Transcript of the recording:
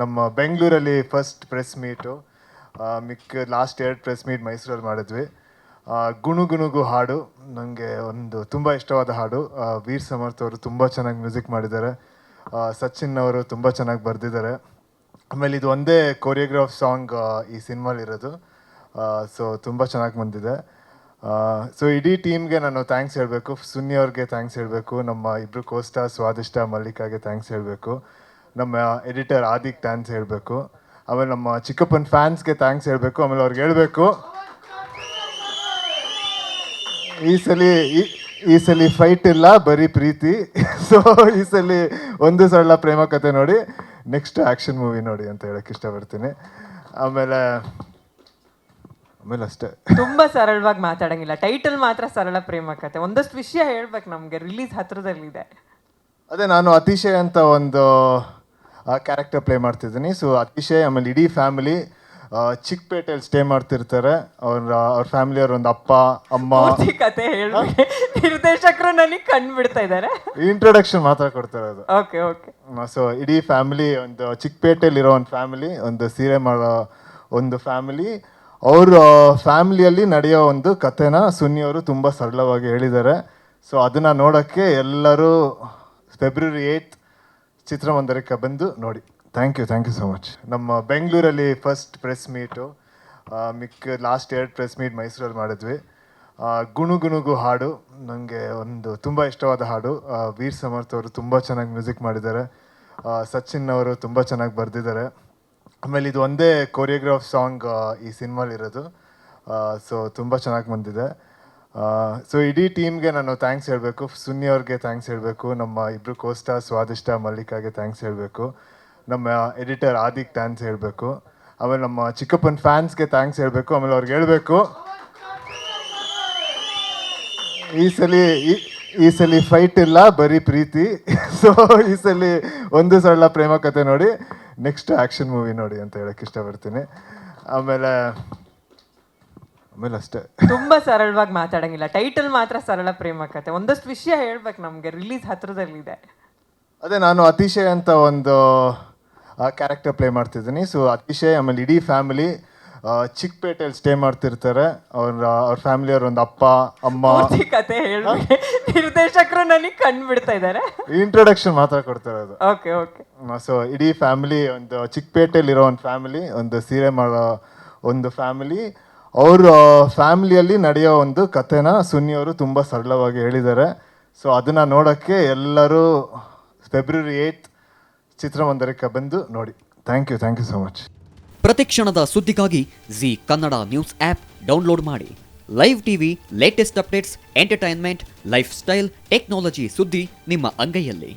ನಮ್ಮ ಬೆಂಗಳೂರಲ್ಲಿ first press meet ಮಿಕ್ಕ ಲಾಸ್ಟ್ ಎರಡು ಪ್ರೆಸ್ ಮೀಟ್ ಮೈಸೂರಲ್ಲಿ ಮಾಡಿದ್ವಿ. ಗುಣುಗುಣುಗು ಗುಣು ಗುಣುಗು ಹಾಡು ನನಗೆ ಒಂದು ತುಂಬ ಇಷ್ಟವಾದ ಹಾಡು. ವೀರ್ ಸಮರ್ಥ್ ಅವರು ತುಂಬ ಚೆನ್ನಾಗಿ ಮ್ಯೂಸಿಕ್ ಮಾಡಿದ್ದಾರೆ. ಸಚಿನ್ ಅವರು ತುಂಬ ಚೆನ್ನಾಗಿ ಬರೆದಿದ್ದಾರೆ. ಆಮೇಲೆ ಇದು ಒಂದೇ ಕೊರಿಯೋಗ್ರಾಫ್ ಸಾಂಗ್ ಈ ಸಿನಿಮಾಲಿರೋದು ಸೊ ತುಂಬ ಚೆನ್ನಾಗಿ ಬಂದಿದೆ. ಸೊ ಇಡೀ ಟೀಮ್ಗೆ ನಾನು ಥ್ಯಾಂಕ್ಸ್ ಹೇಳಬೇಕು. ಸುನ್ನಿ ಅವ್ರಿಗೆ ಥ್ಯಾಂಕ್ಸ್ ಹೇಳಬೇಕು. ನಮ್ಮ ಇಬ್ಬರು ಕೋಸ್ಟಾ ಸ್ವಾದಿಷ್ಟ ಮಲ್ಲಿಕಾಗೆ ಥ್ಯಾಂಕ್ಸ್ ಹೇಳಬೇಕು. ನಮ್ಮ ಎಡಿಟರ್ ಆದಿಕ್ ಥ್ಯಾಂಕ್ಸ್ ಹೇಳಬೇಕು. ಆಮೇಲೆ ನಮ್ಮ ಚಿಕ್ಕಪ್ಪನ ಫ್ಯಾನ್ಸ್ಗೆ ಥ್ಯಾಂಕ್ಸ್ ಹೇಳಬೇಕು. ಆಮೇಲೆ ಅವ್ರಿಗೆ ಹೇಳಬೇಕು. ಈ ಸಲ ಈ- ಈ ಸಲ ಫೈಟ್ ಇಲ್ಲ ಬರೀ ಪ್ರೀತಿ. ಸೊ ಈ ಸಲ ಒಂದು ಸರಳ ಪ್ರೇಮ ಕತೆ ನೋಡಿ. ನೆಕ್ಸ್ಟ್ ಆ್ಯಕ್ಷನ್ ಮೂವಿ ನೋಡಿ ಅಂತ ಹೇಳಕ್ಕೆ ಇಷ್ಟಪಡ್ತೀನಿ. ಆಮೇಲೆ ಆಮೇಲೆ ಅಷ್ಟೇ. ತುಂಬಾ ಸರಳವಾಗಿ ಮಾತಾಡಂಗಿಲ್ಲ. ಟೈಟಲ್ ಮಾತ್ರ ಸರಳ ಪ್ರೇಮ ಕತೆ. ಒಂದಷ್ಟು ವಿಷಯ ಹೇಳ್ಬೇಕು ನಮ್ಗೆ. ರಿಲೀಸ್ ಹತ್ರದಲ್ಲಿದೆ. ಅದೇ ನಾನು ಅತಿಶಯ ಅಂತ ಒಂದು ಕ್ಯಾರೆಕ್ಟರ್ ಪ್ಲೇ ಮಾಡ್ತಿದ್ದೀನಿ. ಸೊ ಅತಿಶಯ್ ಆಮೇಲೆ ಇಡೀ ಫ್ಯಾಮಿಲಿ ಚಿಕ್ಕಪೇಟೆಯಲ್ಲಿ ಸ್ಟೇ ಮಾಡ್ತಿರ್ತಾರೆ. ಅವ್ರ ಅವ್ರ ಫ್ಯಾಮಿಲಿಯವ್ರ ಒಂದು ಅಪ್ಪ ಅಮ್ಮ. ಪೂರ್ತಿ ಕತೆ ಹೇಳ್ಬೇಕು ನಿರ್ದೇಶಕರು ನನಗೆ ಕಣ್ಣು ಬಿಡ್ತಾ ಇದ್ದಾರೆ ಇಂಟ್ರೊಡಕ್ಷನ್ ಮಾತ್ರ ಕೊಡ್ತಾರೆ ಅದು. ಓಕೆ ಓಕೆ ಸೊ ಇಡೀ ಫ್ಯಾಮಿಲಿ ಒಂದು ಚಿಕ್ಕಪೇಟೆಯಲ್ಲಿರೋ ಒಂದು ಫ್ಯಾಮಿಲಿ ಒಂದು ಸೀರೆ ಮಾಡೋ ಒಂದು ಫ್ಯಾಮಿಲಿ ಅವ್ರ ಫ್ಯಾಮಿಲಿಯಲ್ಲಿ ನಡೆಯೋ ಒಂದು ಕಥೆನ ಸುನ್ನಿಯವರು ತುಂಬ ಸರಳವಾಗಿ ಹೇಳಿದ್ದಾರೆ. ಸೊ ಅದನ್ನು ನೋಡೋಕ್ಕೆ ಎಲ್ಲರೂ ಫೆಬ್ರವರಿ ಏಯ್ತ್ ಚಿತ್ರಮಂದಿರಕ್ಕೆ ಬಂದು ನೋಡಿ. Thank you thank you so much ನಮ್ಮ ಬೆಂಗಳೂರಲ್ಲಿ ಫಸ್ಟ್ ಪ್ರೆಸ್ ಮೀಟು ಮಿಕ್ಕ ಲಾಸ್ಟ್ ಎರಡು ಪ್ರೆಸ್ ಮೀಟ್ ಮೈಸೂರಲ್ಲಿ ಮಾಡಿದ್ವಿ. ಗುಣುಗುಣುಗು ಗುಣು ಗುಣುಗು ಹಾಡು ನನಗೆ ಒಂದು ತುಂಬ ಇಷ್ಟವಾದ ಹಾಡು. ವೀರ್ ಸಮರ್ಥ್ ಅವರು ತುಂಬ ಚೆನ್ನಾಗಿ ಮ್ಯೂಸಿಕ್ ಮಾಡಿದ್ದಾರೆ. ಸಚಿನ್ ಅವರು ತುಂಬ ಚೆನ್ನಾಗಿ ಬರೆದಿದ್ದಾರೆ. ಆಮೇಲೆ ಇದು ಒಂದೇ ಕೊರಿಯೋಗ್ರಾಫ್ ಸಾಂಗ್ ಈ ಸಿನಿಮಾಲಿರೋದು ಸೊ ತುಂಬ ಚೆನ್ನಾಗಿ ಬಂದಿದೆ. ಸೊ ಇಡೀ ಟೀಮ್ಗೆ ನಾನು ಥ್ಯಾಂಕ್ಸ್ ಹೇಳಬೇಕು. ಸುನ್ನಿ ಅವ್ರಿಗೆ ಥ್ಯಾಂಕ್ಸ್ ಹೇಳಬೇಕು. ನಮ್ಮ ಇಬ್ಬರು ಕೋಸ್ಟಾ ಸ್ವಾದಿಷ್ಟ ಮಲ್ಲಿಕಾಗೆ ಥ್ಯಾಂಕ್ಸ್ ಹೇಳಬೇಕು. ನಮ್ಮ ಎಡಿಟರ್ ಆದಿಕ್ ಥ್ಯಾಂಕ್ಸ್ ಹೇಳಬೇಕು. ಆಮೇಲೆ ನಮ್ಮ ಚಿಕ್ಕಪ್ಪನ ಫ್ಯಾನ್ಸ್ಗೆ ಥ್ಯಾಂಕ್ಸ್ ಹೇಳಬೇಕು. ಆಮೇಲೆ ಅವ್ರಿಗೆ ಹೇಳಬೇಕು. ಈ ಸಲ ಈ- ಸಲ ಫೈಟ್ ಇಲ್ಲ, ಬರೀ ಪ್ರೀತಿ. ಸೊ ಈ ಸಲ ಒಂದು ಸರಳ ಪ್ರೇಮ ಕತೆ ನೋಡಿ ನೆಕ್ಸ್ಟ್ ಆ್ಯಕ್ಷನ್ ಮೂವಿ ನೋಡಿ ಅಂತ ಹೇಳಕ್ಕೆ ಇಷ್ಟಪಡ್ತೀನಿ. ಆಮೇಲೆ ಆಮೇಲೆ ಅಷ್ಟೇ. ತುಂಬಾ ಸರಳವಾಗಿ ಮಾತಾಡಂಗಿಲ್ಲ. ಟೈಟಲ್ ಮಾತ್ರ ಸರಳ ಪ್ರೇಮ ಕತೆ ಒಂದಷ್ಟು ವಿಷಯ ಹೇಳ್ಬೇಕು ನಮಗೆ. ರಿಲೀಸ್ ಹತ್ರದಲ್ಲಿದೆ. ಅದೇ ನಾನು ಅತಿಶಯ ಅಂತ ಒಂದು ಕ್ಯಾರೆಕ್ಟರ್ ಪ್ಲೇ ಮಾಡ್ತಿದ್ದೀನಿ. ಸೊ ಅತಿಶಯ್ ಆಮೇಲೆ ಇಡೀ ಫ್ಯಾಮಿಲಿ ಚಿಕ್ಕಪೇಟೆಯಲ್ಲಿ ಸ್ಟೇ ಮಾಡ್ತಿರ್ತಾರೆ. ಅವ್ರ ಅವ್ರ ಫ್ಯಾಮಿಲಿಯವ್ರ ಒಂದು ಅಪ್ಪ ಅಮ್ಮ. ಪೂರ್ತಿ ಕತೆ ಹೇಳ್ಬೇಕು ನಿರ್ದೇಶಕರು ನನಗೆ ಕಣ್ಣು ಬಿಡ್ತಾ ಇದ್ದಾರೆ ಇಂಟ್ರೊಡಕ್ಷನ್ ಮಾತ್ರ ಕೊಡ್ತಾರೆ ಅದು ಓಕೆ ಓಕೆ ಸೊ ಇಡೀ ಫ್ಯಾಮಿಲಿ ಒಂದು ಚಿಕ್ಕಪೇಟೆಯಲ್ಲಿರೋ ಒಂದು ಫ್ಯಾಮಿಲಿ ಒಂದು ಸೀರೆ ಮಾಡೋ ಒಂದು ಫ್ಯಾಮಿಲಿ ಅವ್ರ ಫ್ಯಾಮಿಲಿಯಲ್ಲಿ ನಡೆಯೋ ಒಂದು ಕಥೆನ ಸುನ್ನಿಯವರು ತುಂಬ ಸರಳವಾಗಿ ಹೇಳಿದ್ದಾರೆ. ಸೊ ಅದನ್ನು ನೋಡೋಕ್ಕೆ ಎಲ್ಲರೂ ಫೆಬ್ರವರಿ ಏಯ್ತ್ ಚಿತ್ರಮಂದಿರಕ್ಕೆ ಬಂದು ನೋಡಿ. Thank you thank you so much ಪ್ರತಿಕ್ಷಣದ ಸುದ್ದಿಗಾಗಿ Zee Kannada news app download ಮಾಡಿ. Live TV latest updates entertainment lifestyle technology ಸುದ್ದಿ ನಿಮ್ಮ ಅಂಗೈಯಲ್ಲಿ.